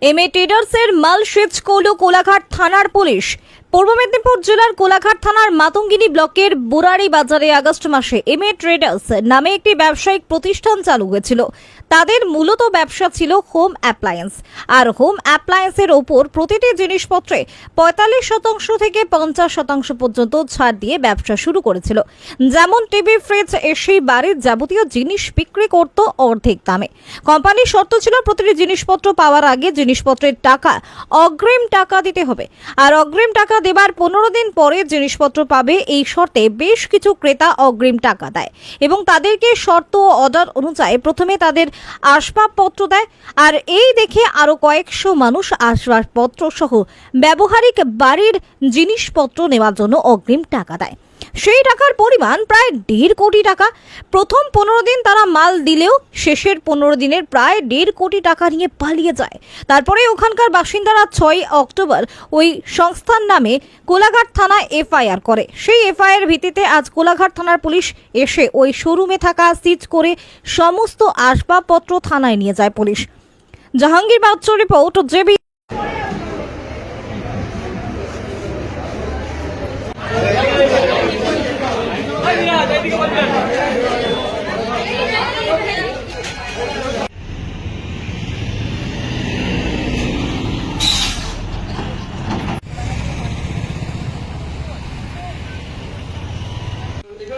M A ট্রেডার্সের মাল সেচ করল কোলাঘাট থানার পুলিশ। পূর্ব মেদিনীপুর জেলার কোলাঘাট থানার মাতঙ্গিনী ব্লকের বুরারি বাজারে আগস্ট মাসে এম এ ট্রেডার্স নামে একটি ব্যবসায়িক প্রতিষ্ঠান চালু হয়েছিল। তাদের মূলত ব্যবসা ছিল হোম অ্যাপ্লায়েন্স। আর হোম অ্যাপ্লায়েন্সের ওপর প্রতিটি জিনিসপত্রে পঁয়তাল্লিশ শতাংশ থেকে পঞ্চাশ শতাংশ পর্যন্ত ছাড় দিয়ে ব্যবসা শুরু করেছিল। যেমন টিভি, ফ্রিজ, এসে, বাড়ির যাবতীয় জিনিস বিক্রি করত অর্ধেক দামে। কোম্পানির শর্ত ছিল প্রতিটি জিনিসপত্র পাওয়ার আগে জিনিসপত্রের টাকা, অগ্রিম টাকা দিতে হবে। আর অগ্রিম টাকা দেবার পনেরো দিন পরে জিনিসপত্র পাবে এই শর্তে বেশ কিছু ক্রেতা অগ্রিম টাকা দেয়। এবং তাদেরকে শর্ত ও অর্ডার অনুযায়ী প্রথমে তাদের আসবাবপত্র দেয়। আর এই দেখে আরও কয়েকশো মানুষ আসবাবপত্র সহ ব্যবহারিক বাড়ির জিনিসপত্র নেওয়ার জন্য অগ্রিম টাকা দেয়। সেই টাকার পরিমাণ প্রায় দেড় কোটি টাকা। প্রথম পনেরো দিন তারা মাল দিলেও শেষের পনেরো দিনের প্রায় দেড় কোটি টাকা নিয়ে পালিয়ে যায়। তারপরে ওখানকার বাসিন্দারা ছয় অক্টোবর ওই সংস্থার নামে কোলাঘাট থানায় এফআইআর করে। সেই এফআইআর ভিত্তিতে আজ কোলাঘাট থানার পুলিশ এসে ওই শোরুমে থাকা সিজ করে সমস্ত আসবাবপত্র থানায় নিয়ে যায় পুলিশ। জাহাঙ্গীর বাচ্চু রিপোর্ট, জেবি এখানে কাটারি ফাটারি সামান ফামান ছিল তার মধ্যে ওই এইটা আবার এই খুলেনি কেন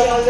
তো ওইটা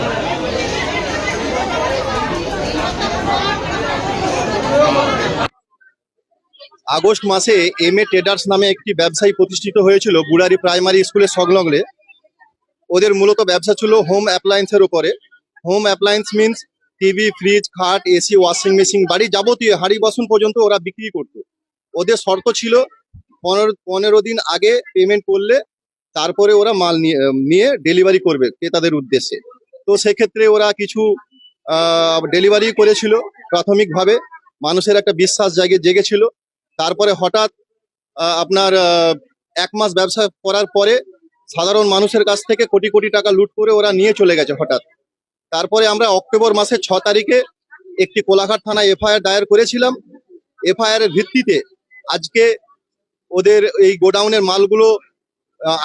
আগস্ট মাসে এম এ ট্রেডার্স নামে একটি ব্যবসায়ী প্রতিষ্ঠিত হয়েছিল বুড়ারি প্রাইমারি স্কুলের সংলগ্নে। ওদের মূলত ব্যবসা ছিল হোম অ্যাপ্লায়েন্সের উপরে। Home appliance means TV fridge খাট এসি ওয়াশিং মেশিন বাড়ি যাবতীয় হাঁড়ি বাসন পর্যন্ত ওরা বিক্রি করতো। ওদের শর্ত ছিল পনেরো পনেরো দিন আগে পেমেন্ট করলে তারপরে ওরা মাল নিয়ে নিয়ে ডেলিভারি করবে ক্রেতাদের উদ্দেশ্যে। তো সেক্ষেত্রে ওরা কিছু ডেলিভারি করেছিল প্রাথমিকভাবে। মানুষের একটা বিশ্বাস জাগে, জেগেছিল। তারপরে হঠাৎ আপনার এক মাস ব্যবসা করার পরে সাধারণ মানুষের কাছ থেকে কোটি কোটি টাকা লুট করে ওরা নিয়ে চলে গেছে হঠাৎ। তারপরে আমরা অক্টোবর মাসের ছ তারিখে একটি কোলাঘাট থানায় এফআইআর দায়ের করেছিলাম। এফআইআর এর ভিত্তিতে আজকে ওদের এই গোডাউনের মালগুলো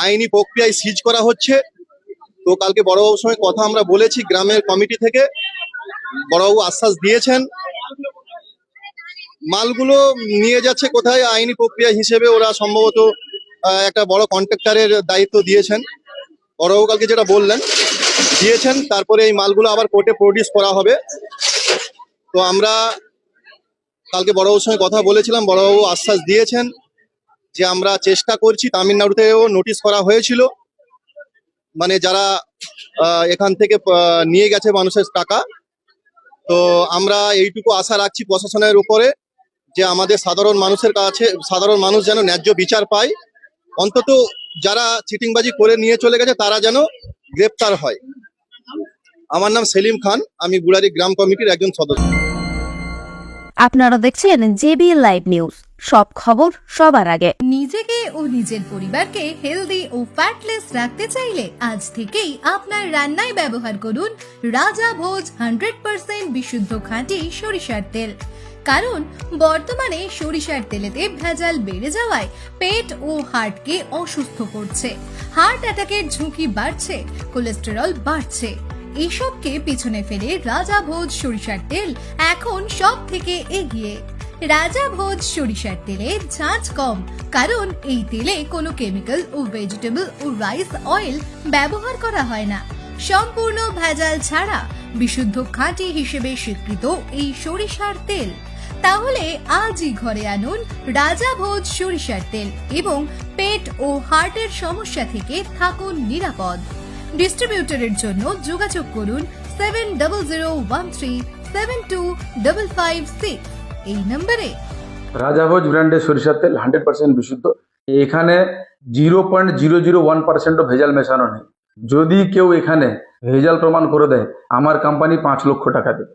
আইনি প্রক্রিয়ায় সিজ করা হচ্ছে। তো কালকে বড়বাবুর সঙ্গে কথা আমরা বলেছি গ্রামের কমিটি থেকে। বড়বাবু আশ্বাস দিয়েছেন। মালগুলো নিয়ে যাচ্ছে কোথায়? আইনি প্রক্রিয়া হিসেবে ওরা সম্ভবত একটা বড় কন্ট্রাক্টরের দায়িত্ব দিয়েছেন। বড়বাবু কালকে যেটা বললেন, দিয়েছেন, তারপরে এই মালগুলো আবার কোর্টে প্রডিউস করা হবে। তো আমরা কালকে বড়বাবুর সঙ্গে কথা বলেছিলাম, বড়বাবু আশ্বাস দিয়েছেন যে আমরা চেষ্টা করছি, তামিলনাড়ুতেও নোটিশ করা হয়েছিল। মানে যারা এখান থেকে নিয়ে গেছে মানুষের টাকা। তো আমরা এইটুকু আশা রাখছি প্রশাসনের উপরে। যে আমাদের সাধারণ মানুষের কাছে সাধারণ মানুষ যেন ন্যায্য বিচার পায়। অন্তত যারা চিটিংবাজি করে নিয়ে চলে গেছে তারা যেন গ্রেপ্তার হয়। আমার নাম সেলিম খান আমি গুড়ারি গ্রাম কমিটির একজন সদস্য। আপনারা দেখছেন জেবি লাইভ নিউজ। সব খবর সবার আগে। নিজেকে ও নিজের পরিবারকে হেলদি ও ফ্যাটলেস রাখতে চাইলে আজ থেকেই আপনার রান্নায় ব্যবহার করুন রাজা ভোজ হান্ড্রেড পার্সেন্ট বিশুদ্ধ খাঁটি সরিষার তেল। কারণ বর্তমানে সরিষার তেলেতে ভেজাল বেড়ে যাওয়ায় পেট ও হার্টকে অসুস্থ করছে। হার্ট অ্যাটাকের ঝুঁকি বাড়ছে, কোলেস্টেরল বাড়ছে। এসবকে পিছনে ফেলে রাজা ভোজ সরিষার তেল এখন সব থেকে এগিয়ে। রাজা ভোজ সরিষার তেলে ঝাঁঝ কম, কারণ এই তেলে কোনো কেমিক্যাল ও ভেজিটেবল ও রাইস অয়েল ব্যবহার করা হয় না। সম্পূর্ণ ভেজাল ছাড়া বিশুদ্ধ খাঁটি হিসেবে স্বীকৃত এই সরিষার তেল। তাহলে আজই ঘরে আনুন রাজা ভোজ সরিষার তেল এবং পেট ও হার্টের সমস্যা থেকে থাকুন নিরাপদ। ডিস্ট্রিবিউটরের জন্য যোগাযোগ করুন seven double zero one three seven two double five six. এই নম্বরে রাজাভোজ ব্র্যান্ডের সরিষার তেল হান্ড্রেড পার্সেন্ট বিশুদ্ধ। এখানে zero point zero zero one পার্সেন্টও ভেজাল মেশানো নেই। যদি কেউ এখানে ভেজাল প্রমাণ করে দেয়, আমার কোম্পানি পাঁচ লক্ষ টাকা দেবে।